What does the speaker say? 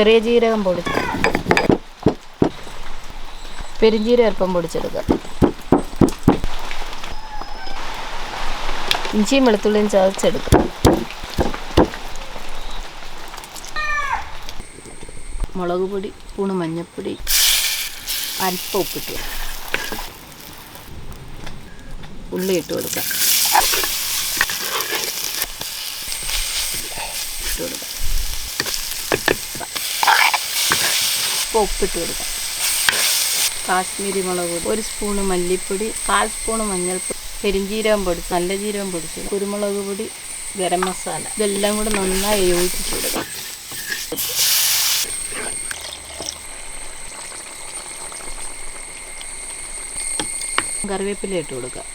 ചെറിയ ജീരകം പൊടി. പെരിഞ്ചീരം അല്പം പൊടിച്ചെടുക്കുക ഇഞ്ചിയും വെളുത്തുള്ളിയും ചതച്ചെടുക്കുക മുളക് പൊടി പൂണ് മഞ്ഞൾപ്പൊടി അല്പം ഉപ്പിട്ട്. ഉള്ളി ഇട്ട് കൊടുക്കാം. ഇട്ട് കൊടുക്കാം. അല്പം ഉപ്പിട്ട് കൊടുക്കാം കാശ്മീരി മുളക് ഒരു സ്പൂണ് മല്ലിപ്പൊടി കാൽ സ്പൂണ് മഞ്ഞൾപ്പൊടി പെരിഞ്ജീരകം പൊടിച്ച് നല്ല ജീരകം പൊടിച്ച് കുരുമുളക് പൊടി ഗരം മസാല ഇതെല്ലാം കൂടെ നന്നായി യോജിപ്പിച്ച് കൊടുക്കാം കറിവേപ്പില ഇട്ട് കൊടുക്കാം.